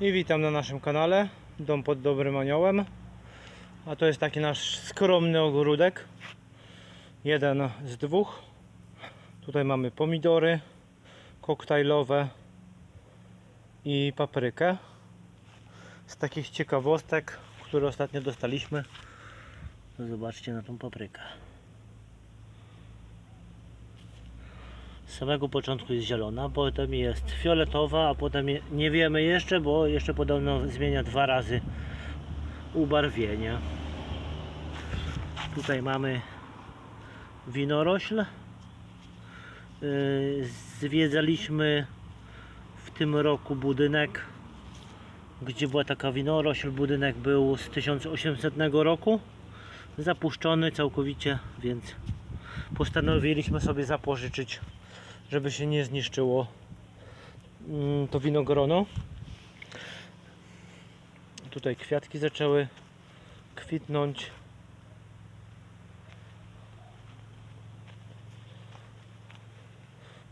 I witam na naszym kanale Dom pod Dobrym Aniołem. A to jest taki nasz skromny ogródek. Jeden z dwóch. Tutaj mamy pomidory Koktajlowe I paprykę. Z takich ciekawostek Które ostatnio dostaliśmy Zobaczcie na tą paprykę samego początku jest zielona, potem jest fioletowa, a potem nie wiemy jeszcze, bo jeszcze podobno zmienia dwa razy ubarwienie. Tutaj mamy winorośl. Yy, Zwiedzaliśmy w tym roku budynek, gdzie była taka winorośl. Budynek był z 1800 roku, zapuszczony całkowicie, więc postanowiliśmy sobie zapożyczyć żeby się nie zniszczyło mm, to winogrono. Tutaj kwiatki zaczęły kwitnąć.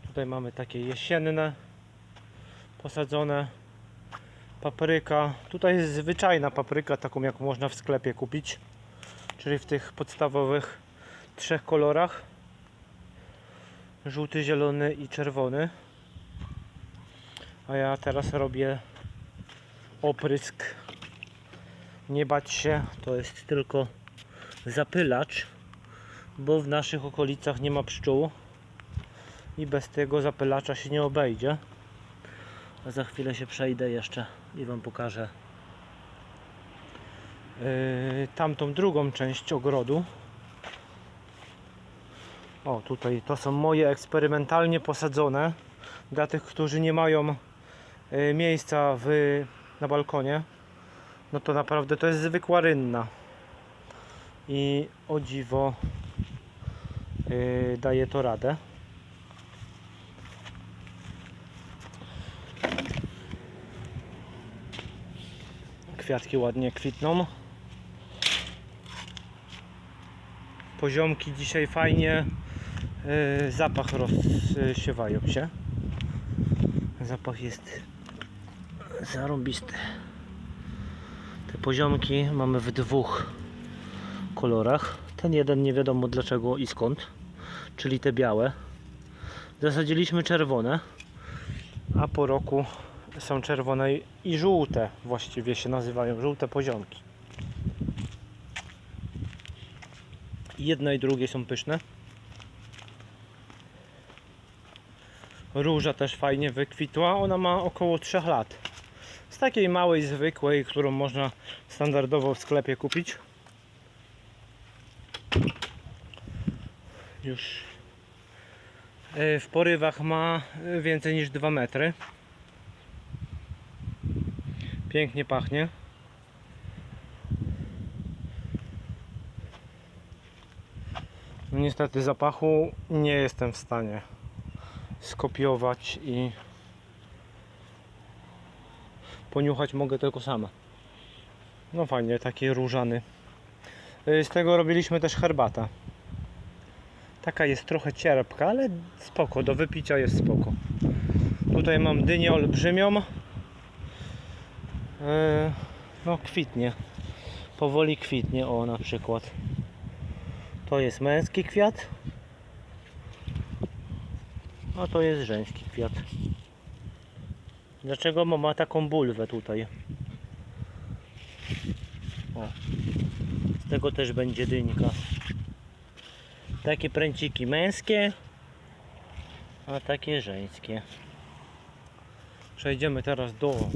Tutaj mamy takie jesienne posadzone papryka. Tutaj jest zwyczajna papryka, taką jak można w sklepie kupić, czyli w tych podstawowych trzech kolorach żółty, zielony i czerwony. A ja teraz robię oprysk. Nie bać się, to jest tylko zapylacz, bo w naszych okolicach nie ma pszczół i bez tego zapylacza się nie obejdzie. A za chwilę się przejdę jeszcze i Wam pokażę yy, tamtą drugą część ogrodu. O, tutaj to są moje eksperymentalnie posadzone. Dla tych, którzy nie mają y, miejsca w, na balkonie, no to naprawdę to jest zwykła rynna. I o dziwo y, daje to radę. Kwiatki ładnie kwitną. Poziomki dzisiaj fajnie Yy, zapach rozsiewają się. Zapach jest zarąbisty. Te poziomki mamy w dwóch kolorach. Ten jeden nie wiadomo dlaczego i skąd, czyli te białe. Zasadziliśmy czerwone, a po roku są czerwone i żółte, właściwie się nazywają żółte poziomki. Jedne i drugie są pyszne. Róża też fajnie wykwitła. Ona ma około 3 lat. Z takiej małej, zwykłej, którą można standardowo w sklepie kupić. Już e, w porywach ma więcej niż 2 metry. Pięknie pachnie. No niestety zapachu nie jestem w stanie skopiować i poniuchać mogę tylko sama. No fajnie, taki różany. Y, Z tego robiliśmy też herbatę. Taka jest trochę cierpka, ale spoko, do wypicia jest spoko. Tutaj mam dynię olbrzymią. Y, No kwitnie. Powoli kwitnie, o na przykład. To jest męski kwiat. A to jest żeński kwiat. Dlaczego ma- ma taką bulwę tutaj? O. Z tego też będzie dyńka. Takie pręciki męskie, a takie żeńskie. Przejdziemy teraz do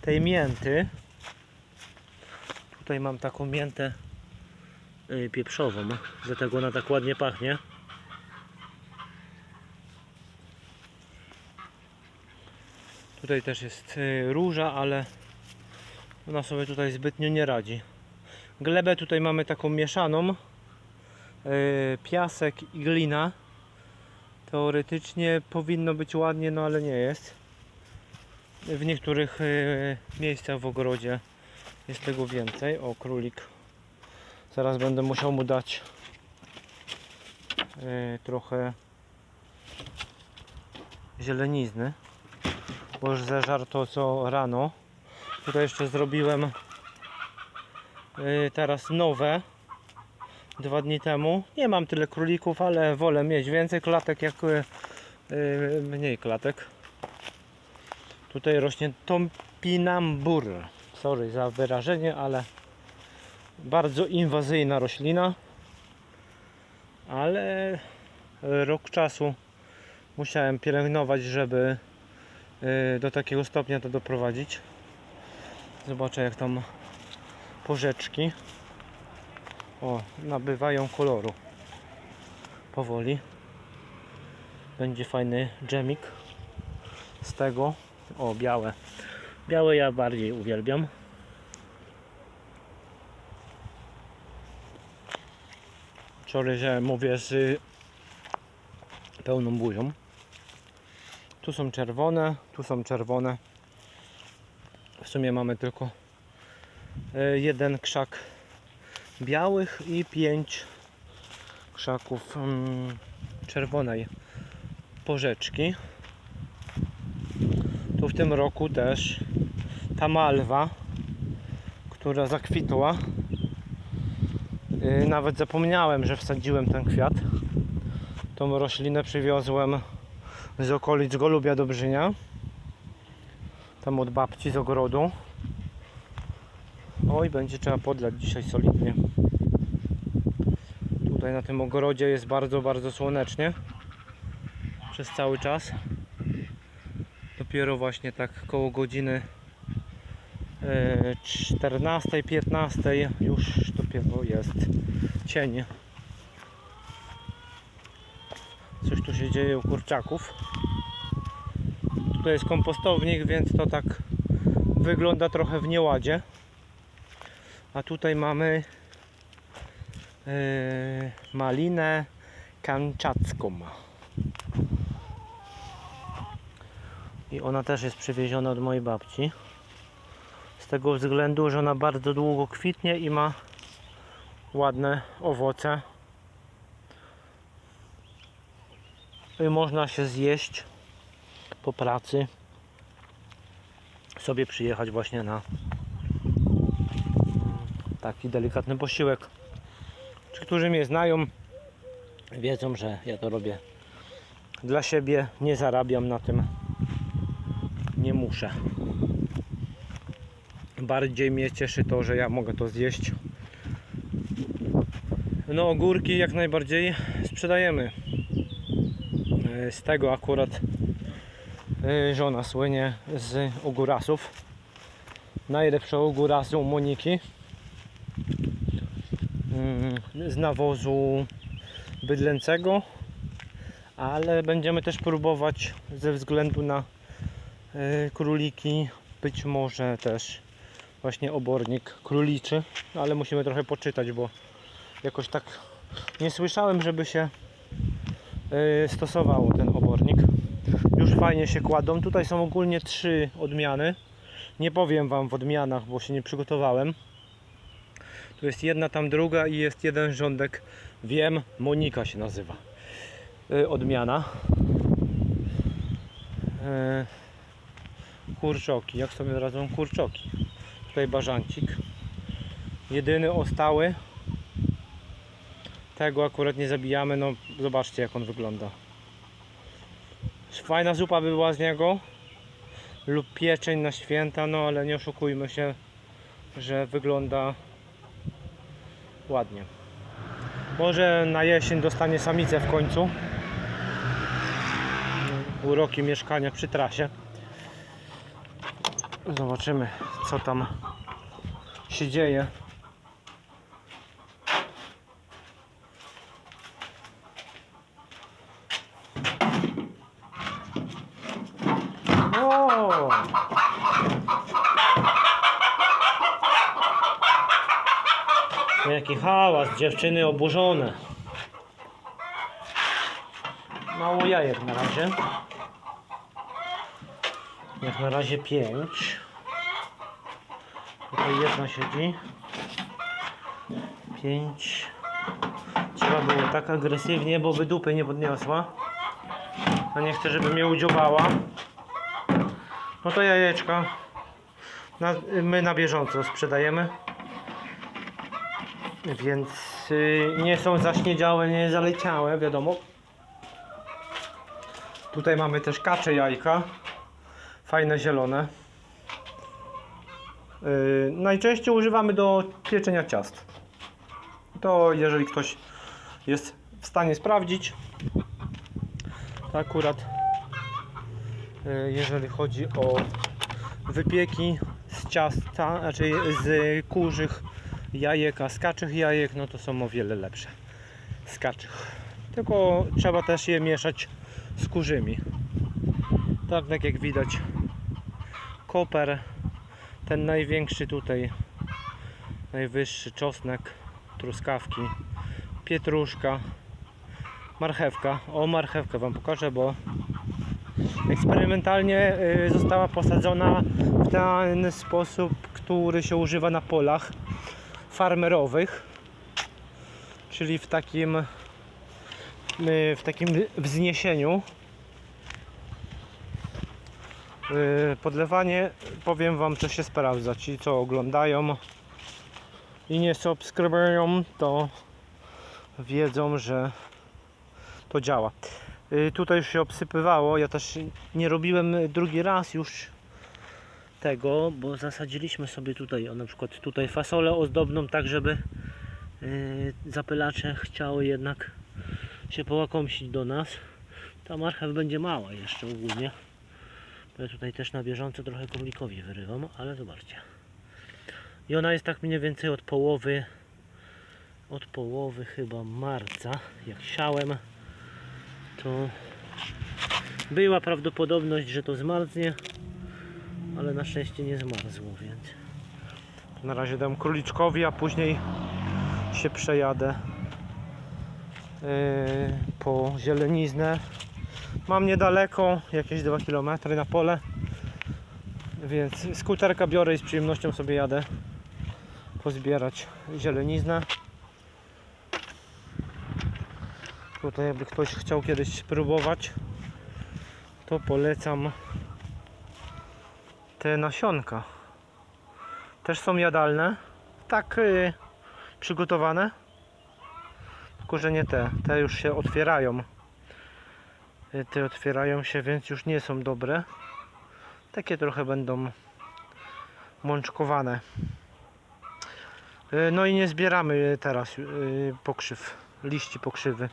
tej mięty. Tutaj mam taką miętę y, pieprzową, dlatego ona tak ładnie pachnie. Tutaj też jest y, róża, ale ona sobie tutaj zbytnio nie radzi. Glebę tutaj mamy taką mieszaną. y, Piasek i glina. Teoretycznie powinno być ładnie, no ale nie jest. W niektórych y, miejscach w ogrodzie jest tego więcej. O, królik. Zaraz będę musiał mu dać trochę zielenizny. Bo już zeżar to co rano. Tutaj jeszcze zrobiłem y, teraz nowe dwa dni temu. Nie mam tyle królików, ale wolę mieć więcej klatek jak y, y, mniej klatek. Tutaj rośnie Tompinambur. Sorry za wyrażenie, ale bardzo inwazyjna roślina. Ale rok czasu musiałem pielęgnować, żeby do takiego stopnia to doprowadzić. Zobaczę jak tam porzeczki o, nabywają koloru powoli. Będzie fajny dżemik z tego. O, białe. Białe ja bardziej uwielbiam. Sorry, że mówię z pełną buzią. Tu są czerwone, tu są czerwone. W sumie mamy tylko e, jeden krzak białych i pięć krzaków mm, czerwonej porzeczki. Tu w tym roku też ta malwa, która zakwitła. Yy, Nawet zapomniałem, że wsadziłem ten kwiat. Tą roślinę przywiozłem z okolic Golubia Dobrzynia. Tam od babci z ogrodu. Oj, będzie trzeba podlać dzisiaj solidnie. Tutaj na tym ogrodzie jest bardzo, bardzo słonecznie. Przez cały czas. Dopiero właśnie tak koło godziny 14-15 już dopiero jest cień. Coś tu się dzieje u kurczaków. Tutaj jest kompostownik, więc to tak wygląda trochę w nieładzie. A tutaj mamy yy, malinę kanczacką. I ona też jest przywieziona od mojej babci. Z tego względu, że ona bardzo długo kwitnie i ma ładne owoce. I można się zjeść po pracy. Sobie przyjechać właśnie na taki delikatny posiłek. Ci, którzy mnie znają, wiedzą, że ja to robię dla siebie, nie zarabiam na tym, nie muszę. Bardziej mnie cieszy to, że ja mogę to zjeść. No ogórki jak najbardziej sprzedajemy. E, Z tego akurat żona słynie z ogórasów. Najlepsze ogórasy u Moniki mm, z nawozu bydlęcego, ale będziemy też próbować ze względu na y, króliki, być może też właśnie obornik króliczy, ale musimy trochę poczytać, bo jakoś tak nie słyszałem, żeby się y, stosowało ten obornik. Fajnie się kładą. Tutaj są ogólnie trzy odmiany. Nie powiem Wam w odmianach, bo się nie przygotowałem. Tu jest jedna, tam druga i jest jeden rządek. Wiem, Monika się nazywa. Y, odmiana. Y, kurczoki. Jak sobie radzą kurczoki? Tutaj bażancik. Jedyny ostały. Tego akurat nie zabijamy. No zobaczcie jak on wygląda. Fajna zupa by była z niego. Lub pieczeń na święta, no ale nie oszukujmy się, że wygląda ładnie. Może na jesień dostanie samicę w końcu. Uroki mieszkania przy trasie. Zobaczymy co tam się dzieje. O! Jaki hałas, dziewczyny oburzone. Mało jajek na razie. Jak na razie pięć. Tutaj jedna siedzi. Pięć. Trzeba było tak agresywnie, bo by dupy nie podniosła. A nie chcę, żeby mnie udziałała. No to jajeczka na, my na bieżąco sprzedajemy. Więc y, nie są zaśniedziałe, nie zaleciałe, wiadomo. Tutaj mamy też kacze jajka. Fajne zielone. Y, najczęściej używamy do pieczenia ciast. To jeżeli ktoś jest w stanie sprawdzić, to akurat jeżeli chodzi o wypieki z ciasta, znaczy z kurzych jajek, a z kaczych jajek, no to są o wiele lepsze z kaczych. Tylko trzeba też je mieszać z kurzymi. Tak, tak jak widać koper, ten największy tutaj, najwyższy czosnek, truskawki, pietruszka, marchewka. O marchewkę Wam pokażę, bo eksperymentalnie y, została posadzona w ten sposób, który się używa na polach farmerowych, czyli w takim y, w takim wzniesieniu. Y, Podlewanie, powiem Wam, co się sprawdza. Ci, co oglądają i nie subskrybują, to wiedzą, że to działa. Y, Tutaj już się obsypywało. Ja też nie robiłem drugi raz już tego, bo zasadziliśmy sobie tutaj, o na przykład tutaj fasolę ozdobną, tak żeby y, zapylacze chciały jednak się połakomsić do nas. Ta marchew będzie mała jeszcze ogólnie. Ja tutaj też na bieżąco trochę królikowi wyrywam, ale zobaczcie. I ona jest tak mniej więcej od połowy od połowy chyba marca, jak siałem, to była prawdopodobność, że to zmarznie, ale na szczęście nie zmarzło, więc na razie dam króliczkowi, a później się przejadę yy, po zieleniznę. Mam niedaleko, jakieś 2 km na pole, więc skuterka biorę i z przyjemnością sobie jadę pozbierać zieleniznę. Tutaj jakby ktoś chciał kiedyś spróbować, to polecam te nasionka. Też są jadalne, tak y, przygotowane, tylko że nie te, te już się otwierają. Y, Te otwierają się, więc już nie są dobre. Takie trochę będą mączkowane. Y, No i nie zbieramy teraz y, pokrzyw, liści pokrzywy.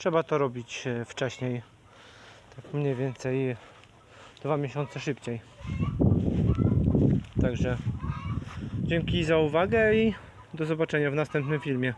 Trzeba to robić e, wcześniej. Tak mniej więcej dwa miesiące szybciej. Także dzięki za uwagę i do zobaczenia w następnym filmie.